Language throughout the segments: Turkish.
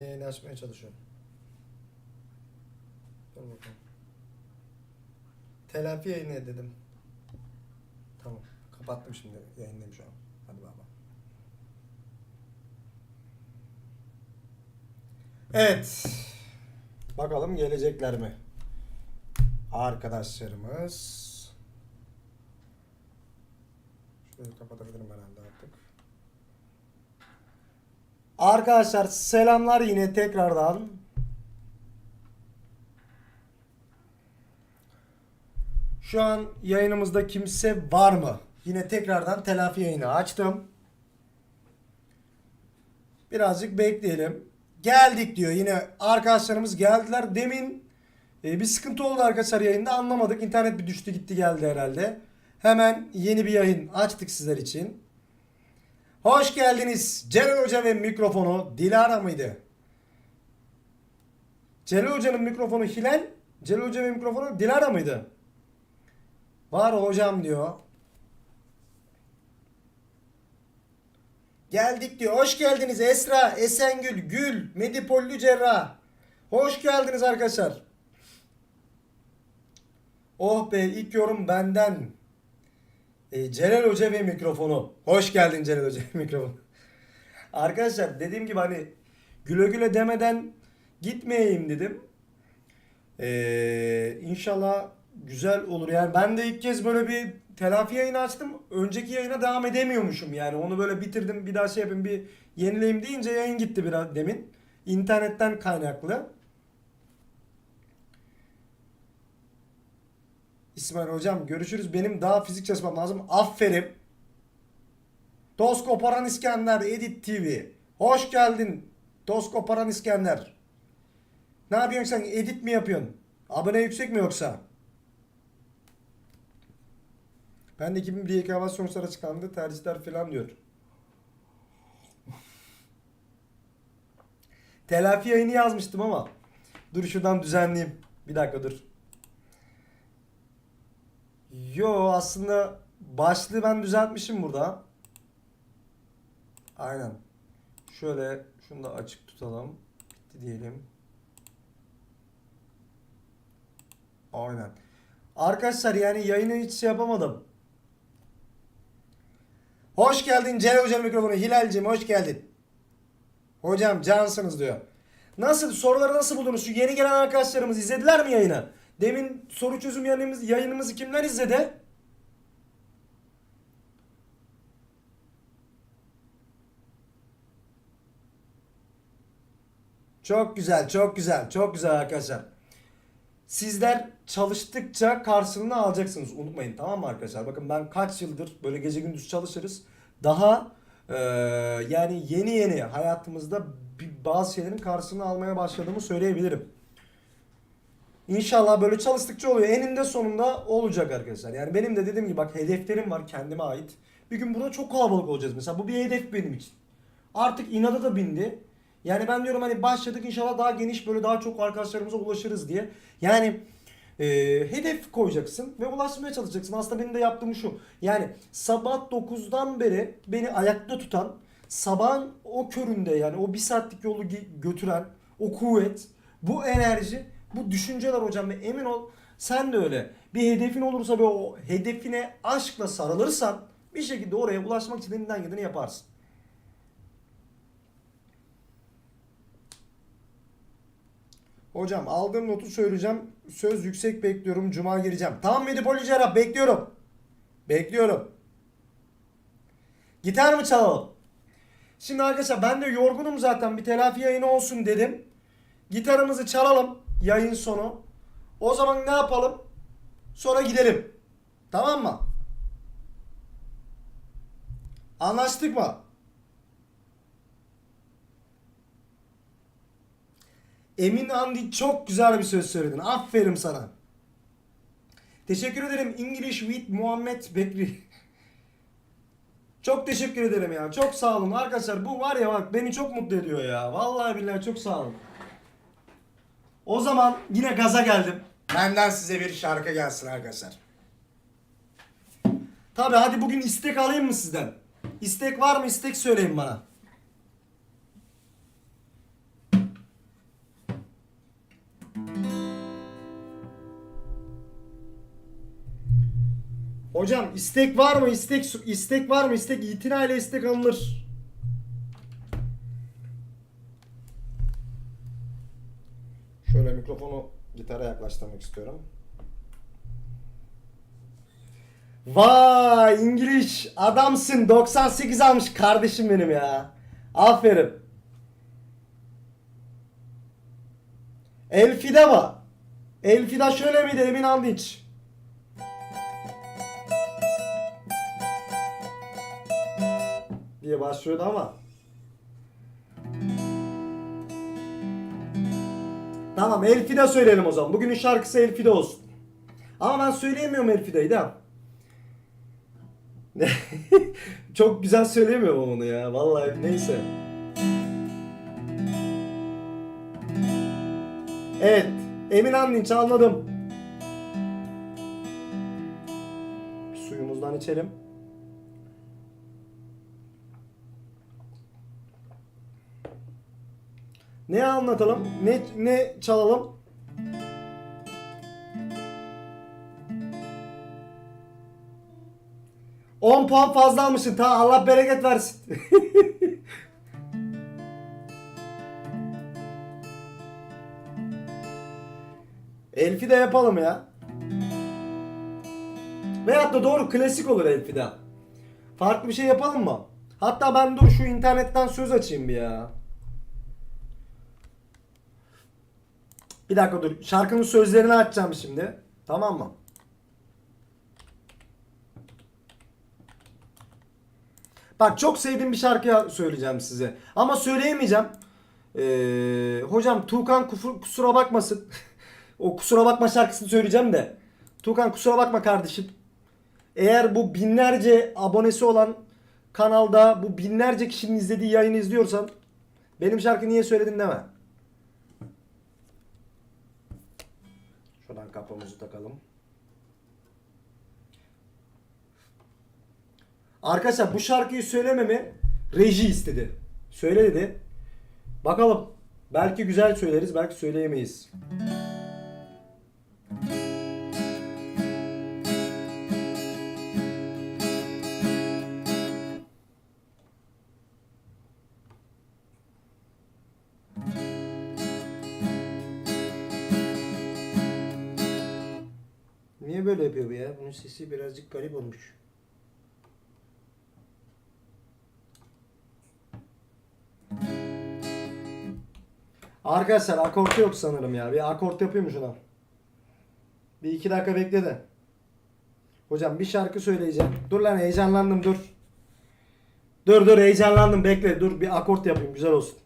Yayını açmaya çalışıyorum. Dur bakalım. Telafi yayını dedim. Tamam. Kapattım şimdi. Yayındayım şu an. Hadi baba. Evet. Bakalım gelecekler mi? Arkadaşlarımız. Şöyle kapatabilirim herhalde. Arkadaşlar selamlar yine tekrardan. Şu an yayınımızda kimse var mı? Yine tekrardan telafi yayını açtım. Birazcık bekleyelim. Geldik diyor. Yine arkadaşlarımız geldiler. Demin e, bir sıkıntı oldu arkadaşlar yayında anlamadık. İnternet bir düştü gitti geldi herhalde. Hemen yeni bir yayın açtık sizler için. Hoş geldiniz. Celal Hoca ve mikrofonu Dilara mıydı? Celal Hoca'nın mikrofonu Hilal. Celal Hoca ve mikrofonu Dilara mıydı? Var hocam diyor. Geldik diyor. Hoş geldiniz Esra, Esengül, Gül, Medipollü Cerrah. Hoş geldiniz arkadaşlar. Oh be ilk yorum benden. E, Celal Hoca ve mikrofonu. Hoş geldin Celal Hoca mikrofonu. Arkadaşlar dediğim gibi hani güle güle demeden gitmeyeyim dedim. Ee, inşallah güzel olur. Yani ben de ilk kez böyle bir telafi yayını açtım. Önceki yayına devam edemiyormuşum yani. Onu böyle bitirdim bir daha şey yapayım bir yenileyim deyince yayın gitti biraz demin. İnternetten kaynaklı. İsmail hocam görüşürüz. Benim daha fizik çalışmam lazım. Aferin. Toz koparan İskender Edit TV. Hoş geldin. Toz koparan İskender. Ne yapıyorsun sen? Edit mi yapıyorsun? Abone yüksek mi yoksa? Ben de 2001 YKV sonuçları açıklandı. Tercihler falan diyor. Telafi yayını yazmıştım ama. Dur şuradan düzenleyeyim. Bir dakika dur. Yo aslında başlığı ben düzeltmişim burada. Aynen. Şöyle şunu da açık tutalım. Bitti diyelim. Aynen. Arkadaşlar yani yayını hiç şey yapamadım. Hoş geldin Celal Hocam mikrofonu. Hilal'cim hoş geldin. Hocam cansınız diyor. Nasıl soruları nasıl buldunuz? Şu yeni gelen arkadaşlarımız izlediler mi yayını? Demin soru çözüm yayınımız, yayınımızı kimler izledi? Çok güzel, çok güzel, çok güzel arkadaşlar. Sizler çalıştıkça karşılığını alacaksınız. Unutmayın tamam mı arkadaşlar? Bakın ben kaç yıldır böyle gece gündüz çalışırız. Daha e, yani yeni yeni hayatımızda bazı şeylerin karşılığını almaya başladığımı söyleyebilirim. İnşallah böyle çalıştıkça oluyor. Eninde sonunda olacak arkadaşlar. Yani benim de dediğim gibi bak hedeflerim var kendime ait. Bir gün burada çok kalabalık olacağız mesela. Bu bir hedef benim için. Artık inada da bindi. Yani ben diyorum hani başladık inşallah daha geniş böyle daha çok arkadaşlarımıza ulaşırız diye. Yani e, hedef koyacaksın ve ulaşmaya çalışacaksın. Aslında benim de yaptığım şu. Yani sabah 9'dan beri beni ayakta tutan sabahın o köründe yani o bir saatlik yolu götüren o kuvvet, bu enerji, bu düşünceler hocam ve emin ol sen de öyle. Bir hedefin olursa ve o hedefine aşkla sarılırsan bir şekilde oraya ulaşmak için elinden geleni yaparsın. Hocam aldığım notu söyleyeceğim. Söz yüksek bekliyorum. Cuma gireceğim. Tamam Medipoli Cerrah bekliyorum. Bekliyorum. Gitar mı çalalım? Şimdi arkadaşlar ben de yorgunum zaten. Bir telafi yayını olsun dedim. Gitarımızı çalalım yayın sonu. O zaman ne yapalım? Sonra gidelim. Tamam mı? Anlaştık mı? Emin Andi çok güzel bir söz söyledin. Aferin sana. Teşekkür ederim English with Muhammed Bekri. Çok teşekkür ederim ya. Çok sağ olun arkadaşlar. Bu var ya bak beni çok mutlu ediyor ya. Vallahi billahi çok sağ olun. O zaman yine gaza geldim. Benden size bir şarkı gelsin arkadaşlar. Tabi hadi bugün istek alayım mı sizden? İstek var mı? İstek söyleyin bana. Hocam istek var mı? İstek istek var mı? İstek itinayla istek alınır. Şöyle mikrofonu gitara yaklaştırmak istiyorum. Vay İngiliz adamsın 98 almış kardeşim benim ya. Aferin. Elfida mı? Elfida şöyle miydi Emin Andiç? diye başlıyordu ama. Tamam Elfida söyleyelim o zaman. Bugünün şarkısı Elfida olsun. Ama ben söyleyemiyorum Elfida'yı da. Çok güzel söyleyemiyorum onu ya. Vallahi neyse. Evet. Emin Anlinç anladım. Bir suyumuzdan içelim. Ne anlatalım? Ne ne çalalım? On puan fazla almışsın. Ta Allah bereket versin. Elfi de yapalım ya. Veyahut da doğru klasik olur Elfi de. Farklı bir şey yapalım mı? Hatta ben dur şu internetten söz açayım bir ya. Bir dakika dur. Şarkının sözlerini açacağım şimdi. Tamam mı? Bak çok sevdiğim bir şarkı söyleyeceğim size. Ama söyleyemeyeceğim. Ee, hocam Tuğkan kufur, kusura bakmasın. o kusura bakma şarkısını söyleyeceğim de. Tuğkan kusura bakma kardeşim. Eğer bu binlerce abonesi olan kanalda bu binlerce kişinin izlediği yayını izliyorsan benim şarkı niye söyledin deme. Kapağımızı takalım. Arkadaşlar bu şarkıyı söylememi reji istedi. Söyle dedi. Bakalım. Belki güzel söyleriz, belki söyleyemeyiz. Böyle yapıyor bu ya? Bunun sesi birazcık garip olmuş. Arkadaşlar akort yok sanırım ya. Bir akort yapayım mı şuna? Bir iki dakika bekle de. Hocam bir şarkı söyleyeceğim. Dur lan heyecanlandım dur. Dur dur heyecanlandım bekle. Dur bir akort yapayım güzel olsun.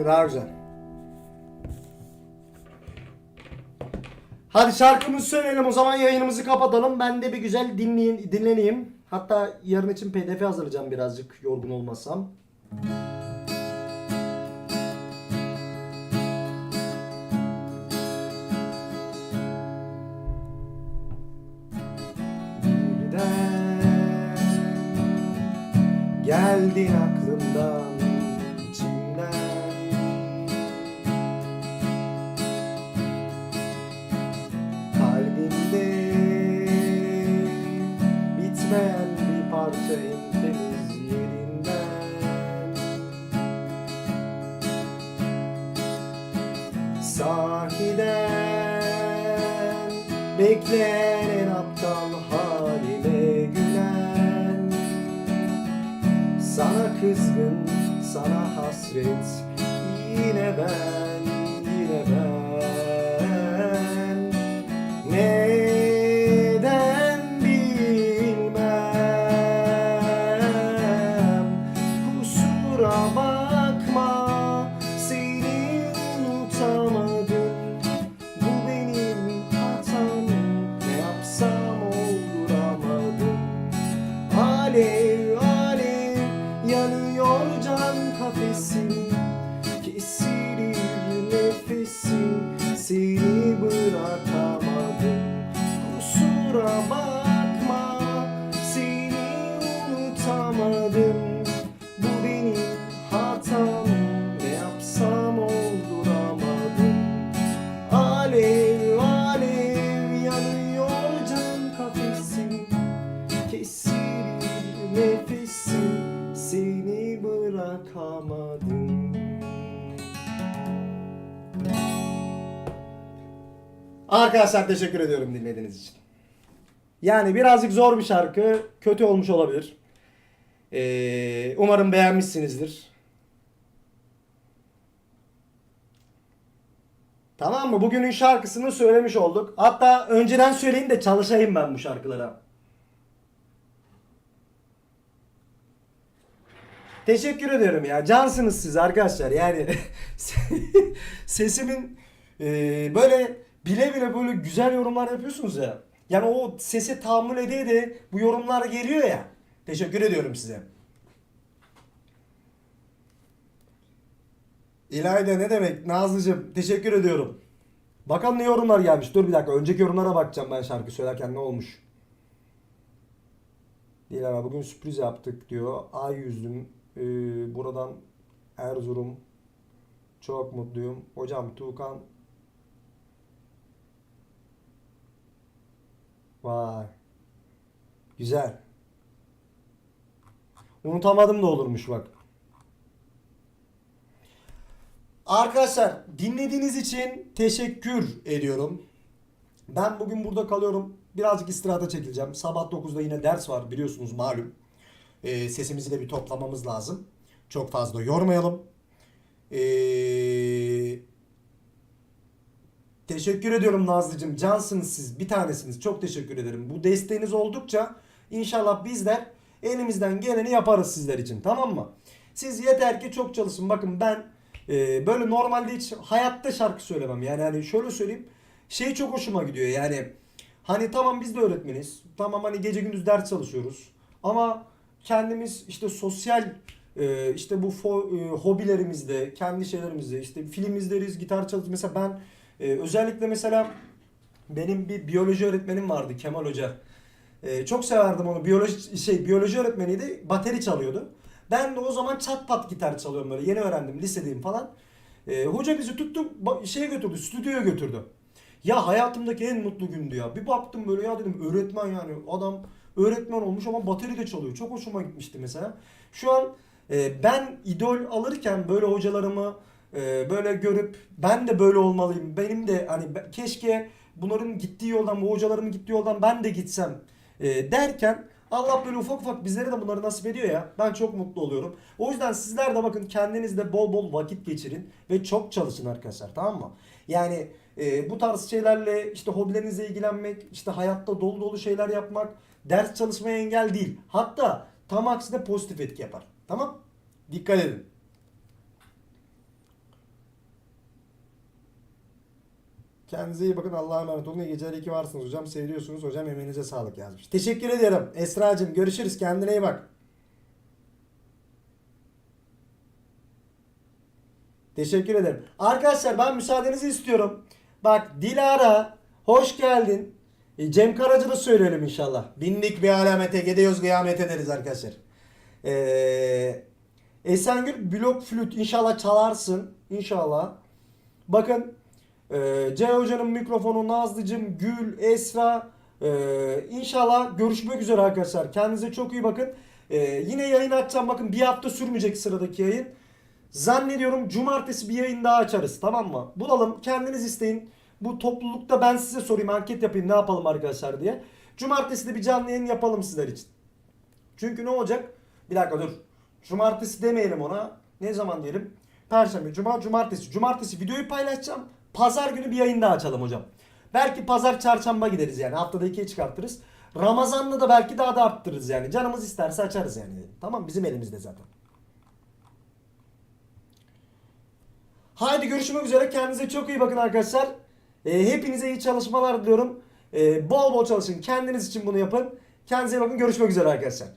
Güzel. Hadi şarkımızı söyleyelim o zaman yayınımızı kapatalım. Ben de bir güzel dinleyin, dinleneyim. Hatta yarın için pdf hazırlayacağım birazcık yorgun olmasam. Birden Geldin aklımdan Sahiden bekleyen en aptal halime gülen. Sana kızgın, sana hasret Yine ben, yine ben Arkadaşlar teşekkür ediyorum dinlediğiniz için. Yani birazcık zor bir şarkı. Kötü olmuş olabilir. Ee, umarım beğenmişsinizdir. Tamam mı? Bugünün şarkısını söylemiş olduk. Hatta önceden söyleyin de çalışayım ben bu şarkılara. Teşekkür ediyorum ya. Cansınız siz arkadaşlar. Yani sesimin e, böyle bile bile böyle güzel yorumlar yapıyorsunuz ya. Yani o sese tahammül ede de bu yorumlar geliyor ya. Teşekkür ediyorum size. İlayda ne demek? Nazlıcığım teşekkür ediyorum. Bakalım ne yorumlar gelmiş. Dur bir dakika. Önceki yorumlara bakacağım ben şarkı söylerken ne olmuş. Dilara bugün sürpriz yaptık diyor. Ay yüzüm. Ee, buradan Erzurum. Çok mutluyum. Hocam Tuğkan. Vay. Güzel. Unutamadım da olurmuş bak. Arkadaşlar dinlediğiniz için teşekkür ediyorum. Ben bugün burada kalıyorum. Birazcık istirahata çekileceğim. Sabah 9'da yine ders var biliyorsunuz malum. Ee, sesimizi de bir toplamamız lazım. Çok fazla yormayalım. Ee, teşekkür ediyorum Nazlıcığım. Cansınız siz. Bir tanesiniz. Çok teşekkür ederim. Bu desteğiniz oldukça inşallah bizler elimizden geleni yaparız sizler için. Tamam mı? Siz yeter ki çok çalışın. Bakın ben e, böyle normalde hiç hayatta şarkı söylemem. Yani hani şöyle söyleyeyim. Şey çok hoşuma gidiyor. Yani hani tamam biz de öğretmeniz. Tamam hani gece gündüz ders çalışıyoruz. Ama kendimiz işte sosyal e, işte bu fo- e, hobilerimizde, kendi şeylerimizde işte film izleriz, gitar çalarız. Mesela ben e, özellikle mesela benim bir biyoloji öğretmenim vardı Kemal Hoca. E, çok severdim onu. Biyoloji şey biyoloji öğretmeniydi. Bateri çalıyordu. Ben de o zaman çat pat gitar çalıyorum böyle. Yeni öğrendim lisedeyim falan. E, hoca bizi tuttu şeye götürdü, stüdyoya götürdü. Ya hayatımdaki en mutlu gündü ya. Bir baktım böyle ya dedim öğretmen yani adam öğretmen olmuş ama bateri de çalıyor. Çok hoşuma gitmişti mesela. Şu an e, ben idol alırken böyle hocalarımı e, böyle görüp ben de böyle olmalıyım. Benim de hani keşke bunların gittiği yoldan, bu hocalarımın gittiği yoldan ben de gitsem e, derken Allah böyle ufak ufak bizlere de bunları nasip ediyor ya. Ben çok mutlu oluyorum. O yüzden sizler de bakın kendinizde bol bol vakit geçirin ve çok çalışın arkadaşlar tamam mı? Yani e, bu tarz şeylerle işte hobilerinizle ilgilenmek, işte hayatta dolu dolu şeyler yapmak ders çalışmaya engel değil. Hatta tam aksine pozitif etki yapar. Tamam? Dikkat edin. Kendinize iyi bakın. Allah'a emanet olun. İyi geceler. İyi ki varsınız hocam. Seviyorsunuz. Hocam emeğinize sağlık yazmış. Teşekkür ederim. Esra'cığım görüşürüz. Kendine iyi bak. Teşekkür ederim. Arkadaşlar ben müsaadenizi istiyorum. Bak Dilara hoş geldin. E, Cem Karaca da söyleyelim inşallah. Bindik bir alamete gidiyoruz kıyamet ederiz arkadaşlar. Ee, Esengül blok flüt inşallah çalarsın. İnşallah. Bakın e, C Hoca'nın mikrofonu Nazlıcım, Gül, Esra e, inşallah görüşmek üzere arkadaşlar. Kendinize çok iyi bakın. E, yine yayın açacağım. Bakın bir hafta sürmeyecek sıradaki yayın. Zannediyorum cumartesi bir yayın daha açarız tamam mı? Bulalım kendiniz isteyin. Bu toplulukta ben size sorayım anket yapayım ne yapalım arkadaşlar diye. Cumartesi de bir canlı yayın yapalım sizler için. Çünkü ne olacak? Bir dakika dur. Cumartesi demeyelim ona. Ne zaman diyelim? Perşembe, cuma, cumartesi. Cumartesi videoyu paylaşacağım. Pazar günü bir yayın daha açalım hocam. Belki pazar çarşamba gideriz yani. Haftada ikiye çıkartırız. Ramazan'da da belki daha da arttırırız yani. Canımız isterse açarız yani. Tamam bizim elimizde zaten. Haydi görüşmek üzere. Kendinize çok iyi bakın arkadaşlar. Ee, hepinize iyi çalışmalar diliyorum. Ee, bol bol çalışın. Kendiniz için bunu yapın. Kendinize iyi bakın. Görüşmek üzere arkadaşlar.